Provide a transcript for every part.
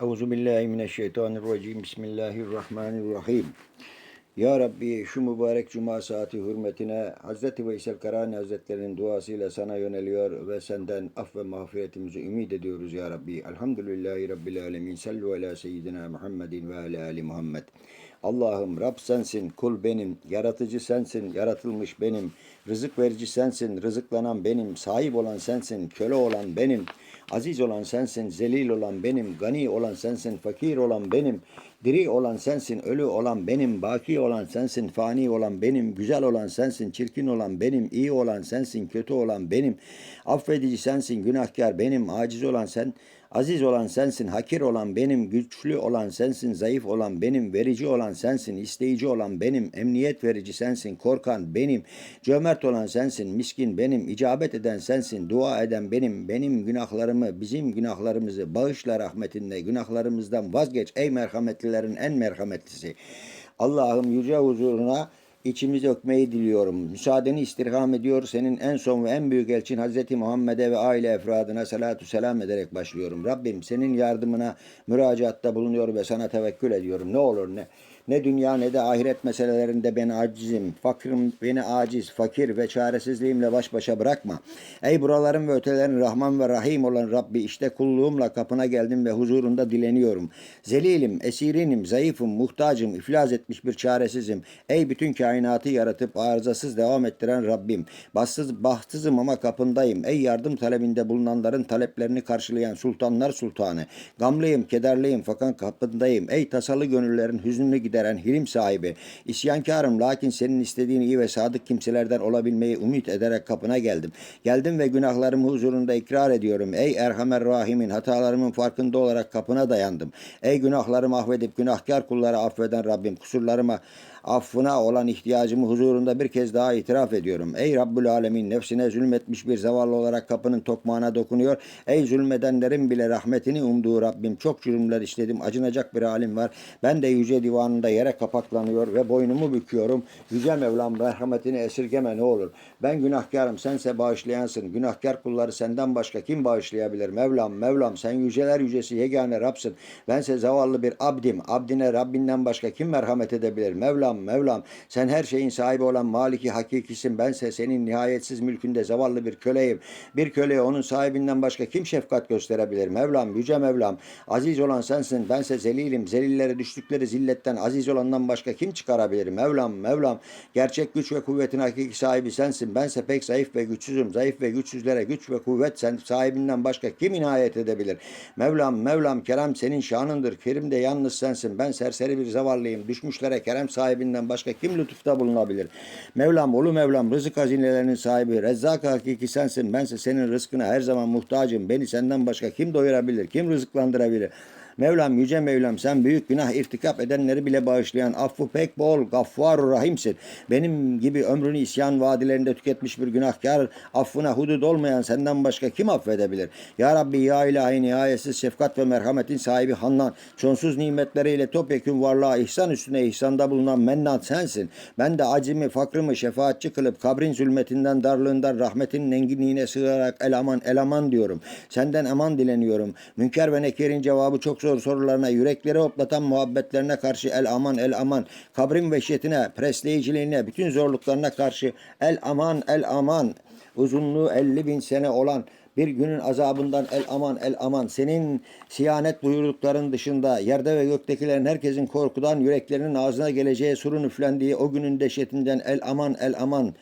Euzu billahi mineşşeytanirracim. Bismillahirrahmanirrahim. Ya Rabbi şu mübarek cuma saati hürmetine Hazreti Veysel Karani Hazretlerinin duasıyla sana yöneliyor ve senden af ve mağfiretimizi ümit ediyoruz ya Rabbi. Elhamdülillahi Rabbil alemin. Sallu ala seyyidina Muhammedin ve ala ali Muhammed. Allah'ım Rab sensin, kul benim, yaratıcı sensin, yaratılmış benim, rızık verici sensin, rızıklanan benim, sahip olan sensin, köle olan benim, aziz olan sensin, zelil olan benim, gani olan sensin, fakir olan benim, diri olan sensin, ölü olan benim, baki olan sensin, fani olan benim, güzel olan sensin, çirkin olan benim, iyi olan sensin, kötü olan benim, affedici sensin, günahkar benim, aciz olan sen, Aziz olan sensin, hakir olan benim, güçlü olan sensin, zayıf olan benim, verici olan sensin, isteyici olan benim, emniyet verici sensin, korkan benim, cömert olan sensin, miskin benim, icabet eden sensin, dua eden benim, benim günahlarımı, bizim günahlarımızı bağışla rahmetinle, günahlarımızdan vazgeç ey merhametlilerin en merhametlisi. Allah'ım yüce huzuruna içimizi öpmeyi diliyorum. Müsaadeni istirham ediyor. Senin en son ve en büyük elçin Hazreti Muhammed'e ve aile efradına salatu selam ederek başlıyorum. Rabbim senin yardımına müracaatta bulunuyor ve sana tevekkül ediyorum. Ne olur ne ne dünya ne de ahiret meselelerinde ben acizim, fakirim, beni aciz, fakir ve çaresizliğimle baş başa bırakma. Ey buraların ve ötelerin Rahman ve Rahim olan Rabbi işte kulluğumla kapına geldim ve huzurunda dileniyorum. Zelilim, esirinim, zayıfım, muhtacım, iflas etmiş bir çaresizim. Ey bütün kainatı yaratıp arızasız devam ettiren Rabbim. Bahtsız, bahtsızım ama kapındayım. Ey yardım talebinde bulunanların taleplerini karşılayan sultanlar sultanı. Gamlıyım, kederliyim fakat kapındayım. Ey tasalı gönüllerin hüznünü gideren hilim sahibi. İsyankarım lakin senin istediğin iyi ve sadık kimselerden olabilmeyi ümit ederek kapına geldim. Geldim ve günahlarımı huzurunda ikrar ediyorum. Ey Erhamer Rahim'in hatalarımın farkında olarak kapına dayandım. Ey günahlarımı affedip günahkar kulları affeden Rabbim kusurlarıma affına olan ihtiyacımı huzurunda bir kez daha itiraf ediyorum. Ey Rabbül Alemin nefsine zulmetmiş bir zavallı olarak kapının tokmağına dokunuyor. Ey zulmedenlerin bile rahmetini umduğu Rabbim çok cürümler işledim. Acınacak bir halim var. Ben de yüce divanında yere kapaklanıyor ve boynumu büküyorum. Yüce Mevlam merhametini esirgeme ne olur. Ben günahkarım sense bağışlayansın. Günahkar kulları senden başka kim bağışlayabilir? Mevlam Mevlam sen yüceler yücesi yegane Rabsın. Bense zavallı bir abdim. Abdine Rabbinden başka kim merhamet edebilir? Mevlam Mevlam sen her şeyin sahibi olan maliki hakikisin. Bense senin nihayetsiz mülkünde zavallı bir köleyim. Bir köleye onun sahibinden başka kim şefkat gösterebilir? Mevlam yüce Mevlam aziz olan sensin. Bense zelilim. Zelillere düştükleri zilletten aziz olandan başka kim çıkarabilir? Mevlam Mevlam gerçek güç ve kuvvetin hakiki sahibi sensin. Bense pek zayıf ve güçsüzüm. Zayıf ve güçsüzlere güç ve kuvvet sen sahibinden başka kim inayet edebilir? Mevlam Mevlam kerem senin şanındır. Kerim de yalnız sensin. Ben serseri bir zavallıyım. Düşmüşlere kerem sahibinden başka kim lütufta bulunabilir? Mevlam ulu Mevlam rızık hazinelerinin sahibi. Rezzak hakiki sensin. Bense senin rızkına her zaman muhtacım. Beni senden başka kim doyurabilir? Kim rızıklandırabilir? Mevlam yüce Mevlam sen büyük günah irtikap edenleri bile bağışlayan affı pek bol gaffar rahimsin. Benim gibi ömrünü isyan vadilerinde tüketmiş bir günahkar affına hudud olmayan senden başka kim affedebilir? Ya Rabbi ya ilahi nihayetsiz şefkat ve merhametin sahibi Hannan sonsuz nimetleriyle topyekün varlığa ihsan üstüne ihsanda bulunan mennan sensin. Ben de acimi fakrımı şefaatçi kılıp kabrin zulmetinden darlığından rahmetinin enginliğine sığarak el aman el aman diyorum. Senden eman dileniyorum. Münker ve nekerin cevabı çok zor sorularına, yürekleri hoplatan muhabbetlerine karşı el aman el aman, kabrin vehşetine, presleyiciliğine, bütün zorluklarına karşı el aman el aman, uzunluğu 50 bin sene olan bir günün azabından el aman el aman senin siyanet buyurdukların dışında yerde ve göktekilerin herkesin korkudan yüreklerinin ağzına geleceği surun üflendiği o günün dehşetinden el aman el aman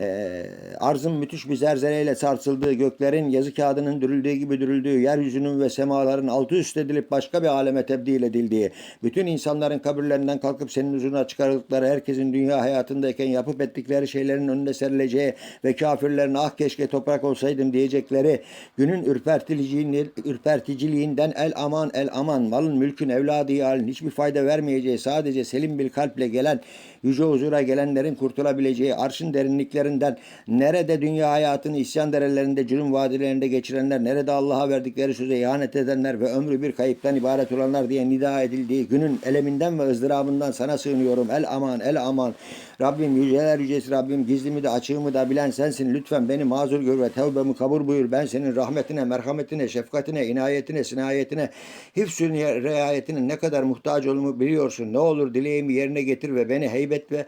ee, arzın müthiş bir zerzereyle sarsıldığı, göklerin yazı kağıdının dürüldüğü gibi dürüldüğü, yeryüzünün ve semaların altı üst edilip başka bir aleme tebdil edildiği, bütün insanların kabirlerinden kalkıp senin huzuruna çıkarıldıkları, herkesin dünya hayatındayken yapıp ettikleri şeylerin önüne serileceği ve kafirlerin ah keşke toprak olsaydım diyecekleri, günün ürperticiliğinden el aman el aman, malın mülkün evladı halin hiçbir fayda vermeyeceği, sadece selim bir kalple gelen, yüce huzura gelenlerin kurtulabileceği, arşın derinlikleri sebeplerinden nerede dünya hayatını isyan derelerinde, cürüm vadilerinde geçirenler, nerede Allah'a verdikleri söze ihanet edenler ve ömrü bir kayıptan ibaret olanlar diye nida edildiği günün eleminden ve ızdırabından sana sığınıyorum. El aman, el aman. Rabbim yüceler yücesi Rabbim gizlimi de açığımı da bilen sensin. Lütfen beni mazur gör ve tevbemi kabul buyur. Ben senin rahmetine, merhametine, şefkatine, inayetine, sinayetine, hifsün riayetine ne kadar muhtaç olduğumu biliyorsun. Ne olur dileğimi yerine getir ve beni heybet ve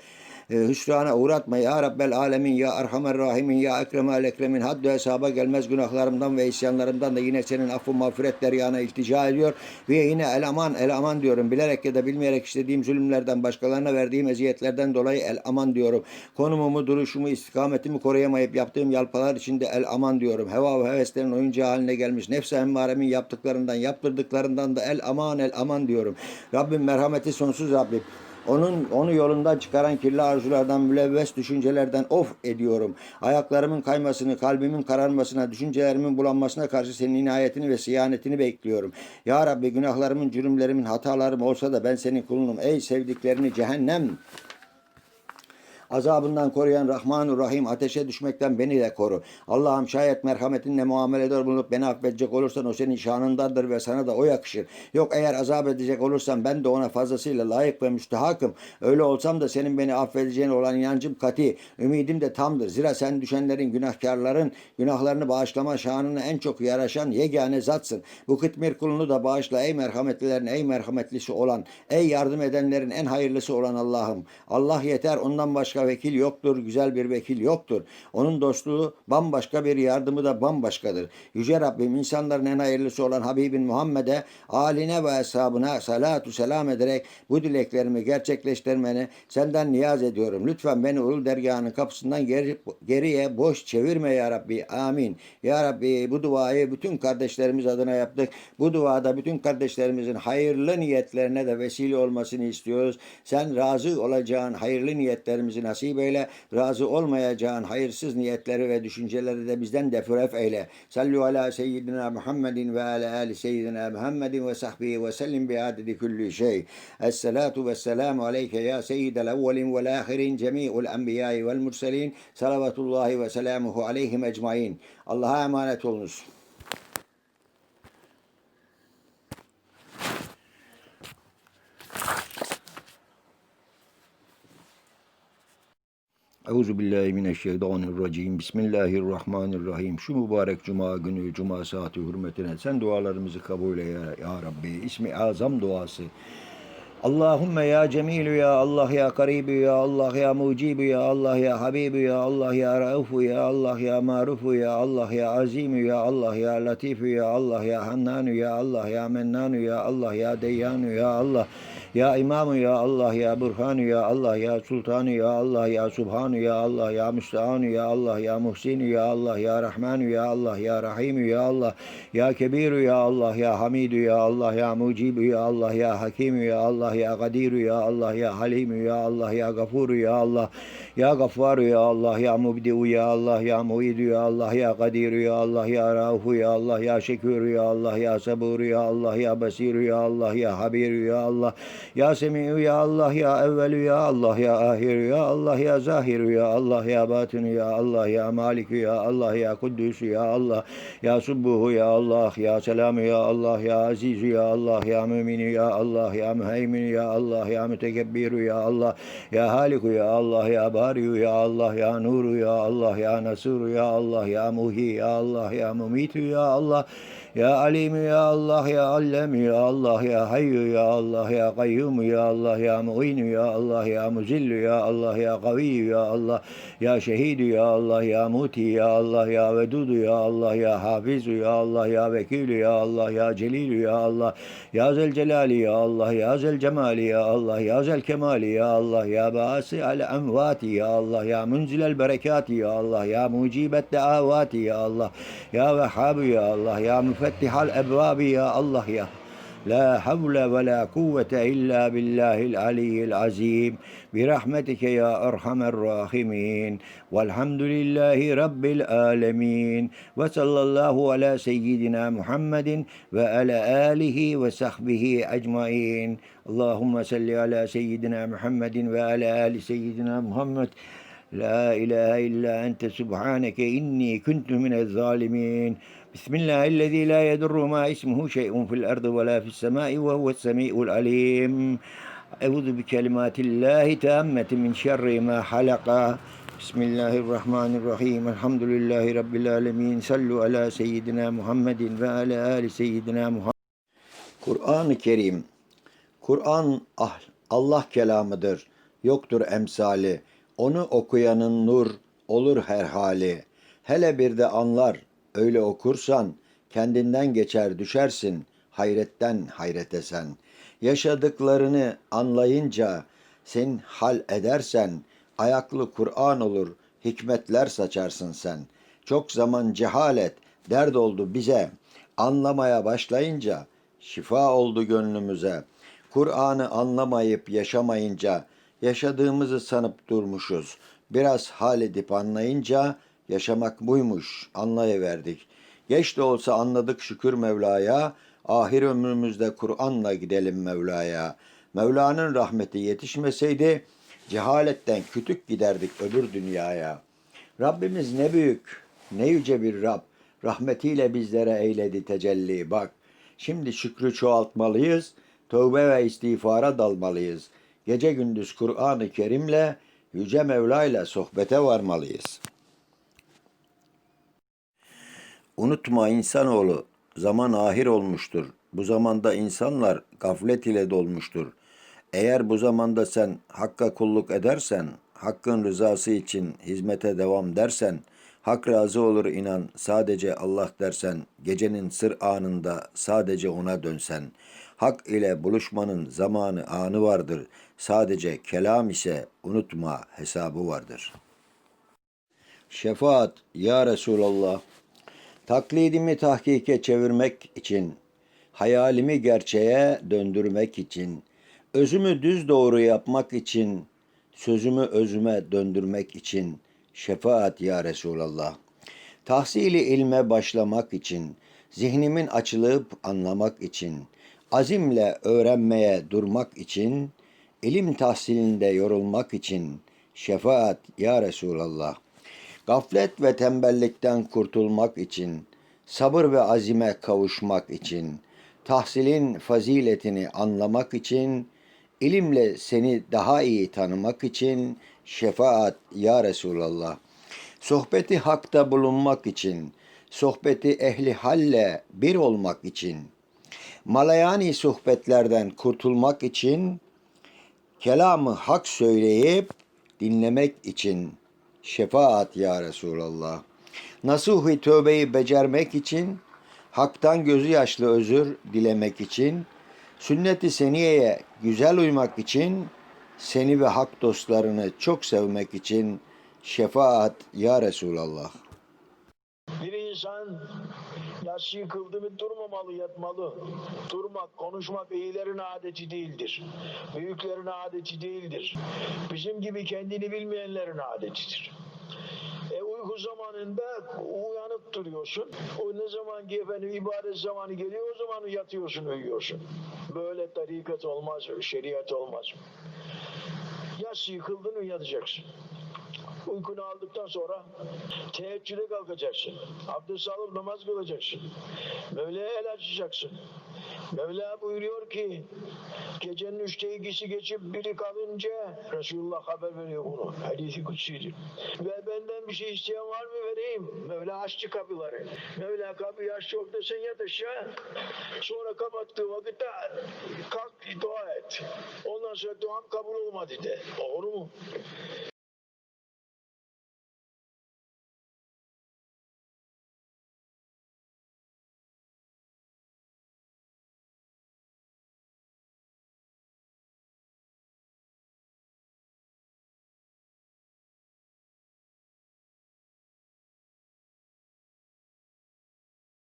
hüsrana uğratma ya Rabbel alemin ya Erhamer Rahimin ya Ekremel Ekremin haddü hesaba gelmez günahlarımdan ve isyanlarımdan da yine senin affı mağfiret deryana iltica ediyor. Ve yine el aman el aman diyorum. Bilerek ya da bilmeyerek işlediğim zulümlerden başkalarına verdiğim eziyetlerden dolayı el aman diyorum. Konumumu duruşumu istikametimi koruyamayıp yaptığım yalpalar içinde el aman diyorum. Heva ve heveslerin oyuncağı haline gelmiş nefse emmaremin yaptıklarından yaptırdıklarından da el aman el aman diyorum. Rabbim merhameti sonsuz Rabbim onun onu yolundan çıkaran kirli arzulardan, mülevves düşüncelerden of ediyorum. Ayaklarımın kaymasını, kalbimin kararmasına, düşüncelerimin bulanmasına karşı senin inayetini ve siyanetini bekliyorum. Ya Rabbi günahlarımın, cürümlerimin, hatalarım olsa da ben senin kulunum. Ey sevdiklerini cehennem Azabından koruyan Rahmanur Rahim ateşe düşmekten beni de koru. Allah'ım şayet merhametinle muamelede bulunup beni affedecek olursan o senin şanındandır ve sana da o yakışır. Yok eğer azap edecek olursan ben de ona fazlasıyla layık ve müstehakım. Öyle olsam da senin beni affedeceğine olan inancım kati, ümidim de tamdır. Zira sen düşenlerin, günahkarların günahlarını bağışlama şanına en çok yaraşan yegane zatsın. Bu kıtmir kulunu da bağışla ey merhametlilerin, ey merhametlisi olan, ey yardım edenlerin en hayırlısı olan Allah'ım. Allah yeter ondan başka vekil yoktur, güzel bir vekil yoktur. Onun dostluğu bambaşka bir yardımı da bambaşkadır. Yüce Rabbim insanların en hayırlısı olan Habibin Muhammed'e, aline ve hesabına salatu selam ederek bu dileklerimi gerçekleştirmeni senden niyaz ediyorum. Lütfen beni Ulu Dergahı'nın kapısından geri, geriye boş çevirme ya Rabbi. Amin. Ya Rabbi bu duayı bütün kardeşlerimiz adına yaptık. Bu duada bütün kardeşlerimizin hayırlı niyetlerine de vesile olmasını istiyoruz. Sen razı olacağın hayırlı niyetlerimizi nasip eyle. Razı olmayacağın hayırsız niyetleri ve düşünceleri de bizden defuref eyle. Sallu ala seyyidina Muhammedin ve ala ali seyyidina Muhammedin ve sahbihi ve sellim bi adedi kulli şey. Esselatu ve selamu aleyke ya seyyidel evvelin vel ahirin cemi'ul enbiyai vel murselin. Salavatullahi ve selamuhu aleyhim ecmain. Allah'a emanet olunuz. Euzu billahi mineşşeytanirracim. Bismillahirrahmanirrahim. Şu mübarek cuma günü, cuma saati hürmetine sen dualarımızı kabul eyle ya, ya Rabbi. İsmi azam duası. Allahümme ya Cemilu ya Allah ya Karibu ya Allah ya Mucibu ya Allah ya Habibu ya Allah ya Raufu ya Allah ya Marufu ya Allah ya Azimu ya Allah ya Latifu ya Allah ya Hannanu ya Allah ya Mennanu ya Allah ya Deyyanu ya Allah ya İmamu ya Allah ya Burhanu ya Allah ya Sultanu ya Allah ya Subhanu ya Allah ya Müstahanu ya Allah ya Muhsinu ya Allah ya Rahmanu ya Allah ya Rahimu ya Allah ya Kebiru ya Allah ya Hamidu ya Allah ya Mucibu ya Allah ya Hakimu ya Allah ya Kadiru ya Allah ya Halimu ya Allah ya Gafuru ya Allah ya Gaffaru ya Allah ya Mubdiu ya Allah ya Muidu ya Allah ya Kadiru ya Allah ya Rafu ya Allah ya Şekuru ya Allah ya Saburu ya Allah ya Basiru ya Allah ya Habiru ya Allah ya Semi'u ya Allah ya Evvelu ya Allah ya Ahiru ya Allah ya Zahiru ya Allah ya Batinu ya Allah ya Maliku ya Allah ya Kudüsü ya Allah ya Subbuhu ya Allah ya Selamu ya Allah ya Azizu ya Allah ya Müminu ya Allah ya Müheyminu ya Allah ya Mütekebbiru ya Allah ya Haliku ya Allah ya Bariu ya Allah ya Nuru ya Allah ya Nasuru ya Allah ya Muhi ya Allah ya Mumitu ya Allah ya Alim ya Allah ya Allem ya Allah ya Hayyu ya Allah ya Kayyum ya Allah ya Mu'inu ya Allah ya Muzillu ya Allah ya Kaviyyu ya Allah ya Şehidu ya Allah ya Muti ya Allah ya Vedudu ya Allah ya Hafizu ya Allah ya Vekilü ya Allah ya Celilu ya Allah ya Zel Celali ya Allah ya Zel Cemali ya Allah ya Zel Kemali ya Allah ya Basi al Emvati ya Allah ya Munzil el Berekati ya Allah ya Mucibet Davati ya Allah ya Vehhabu ya Allah ya fettihal ebvabi ya Allah ya. La havle ve la kuvvete illa billahil aliyyil azim. Birahmetike ya erhamer rahimin. Velhamdülillahi rabbil alemin. Ve sallallahu ala seyyidina Muhammedin ve ala alihi ve sahbihi ecmain. Allahümme salli ala seyyidina Muhammedin ve ala ali seyyidina Muhammed. La ilahe illa ente subhaneke inni kuntu minez zalimin. Bismillahirrahmanirrahim. La yedurru ma ismuhu şey'un fil ardı ve la fis semai ve huves semi'ul alim. Euzu bi kelimatillahi tammeti min şerri ma halaka. Bismillahirrahmanirrahim. Elhamdülillahi Rabbil alemin. Sallu ala seyyidina Muhammedin ve ala ali seyyidina Muhammed. Kur'an-ı Kerim, Kur'an ah- Allah kelamıdır, yoktur emsali. Onu okuyanın nur olur her hali. Hele bir de anlar, öyle okursan, kendinden geçer düşersin, hayretten hayrete sen. Yaşadıklarını anlayınca, sen hal edersen, ayaklı Kur'an olur, hikmetler saçarsın sen. Çok zaman cehalet, dert oldu bize, anlamaya başlayınca, şifa oldu gönlümüze. Kur'an'ı anlamayıp yaşamayınca yaşadığımızı sanıp durmuşuz. Biraz hal edip anlayınca yaşamak buymuş anlayıverdik. Geç de olsa anladık şükür Mevla'ya. Ahir ömrümüzde Kur'an'la gidelim Mevla'ya. Mevla'nın rahmeti yetişmeseydi cehaletten kütük giderdik öbür dünyaya. Rabbimiz ne büyük, ne yüce bir Rab. Rahmetiyle bizlere eyledi tecelli. Bak, şimdi şükrü çoğaltmalıyız, tövbe ve istiğfara dalmalıyız. Gece gündüz Kur'an-ı Kerim'le, Yüce Mevla ile sohbete varmalıyız. Unutma insanoğlu, zaman ahir olmuştur. Bu zamanda insanlar gaflet ile dolmuştur. Eğer bu zamanda sen Hakk'a kulluk edersen, Hakk'ın rızası için hizmete devam dersen, Hak razı olur inan sadece Allah dersen, gecenin sır anında sadece ona dönsen, Hak ile buluşmanın zamanı anı vardır. Sadece kelam ise unutma hesabı vardır. Şefaat ya Resulallah. Taklidimi tahkike çevirmek için, hayalimi gerçeğe döndürmek için, özümü düz doğru yapmak için, sözümü özüme döndürmek için şefaat ya Resulallah. Tahsili ilme başlamak için, zihnimin açılıp anlamak için, azimle öğrenmeye durmak için, ilim tahsilinde yorulmak için şefaat ya Resulallah. Gaflet ve tembellikten kurtulmak için, sabır ve azime kavuşmak için, tahsilin faziletini anlamak için, ilimle seni daha iyi tanımak için şefaat ya Resulallah. Sohbeti hakta bulunmak için, sohbeti ehli halle bir olmak için, malayani sohbetlerden kurtulmak için, kelamı hak söyleyip dinlemek için şefaat ya Resulallah. Nasuhi tövbeyi becermek için, haktan gözü yaşlı özür dilemek için, sünnet-i seniyeye güzel uymak için, seni ve hak dostlarını çok sevmek için şefaat ya Resulallah. Bir insan yatsı kıldı mı durmamalı, yatmalı. Durmak, konuşmak iyilerin adeti değildir. Büyüklerin adeti değildir. Bizim gibi kendini bilmeyenlerin adetidir. E uyku zamanında uyanıp duruyorsun. O ne zaman ki efendim ibadet zamanı geliyor o zaman yatıyorsun, uyuyorsun. Böyle tarikat olmaz, şeriat olmaz. Yatsı kıldın mı yatacaksın. Uykunu aldıktan sonra teheccüde kalkacaksın. Abdest alıp namaz kılacaksın. Mevla'ya el açacaksın. Mevla buyuruyor ki gecenin üçte ikisi geçip biri kalınca Resulullah haber veriyor bunu. Hadisi kutsidir. Ve benden bir şey isteyen var mı vereyim. Mevla açtı kapıları. Mevla kapıyı açtı orada sen yat aşağı. Sonra kapattığı vakitte kalk dua et. Ondan sonra duam kabul olmadı de. Doğru mu?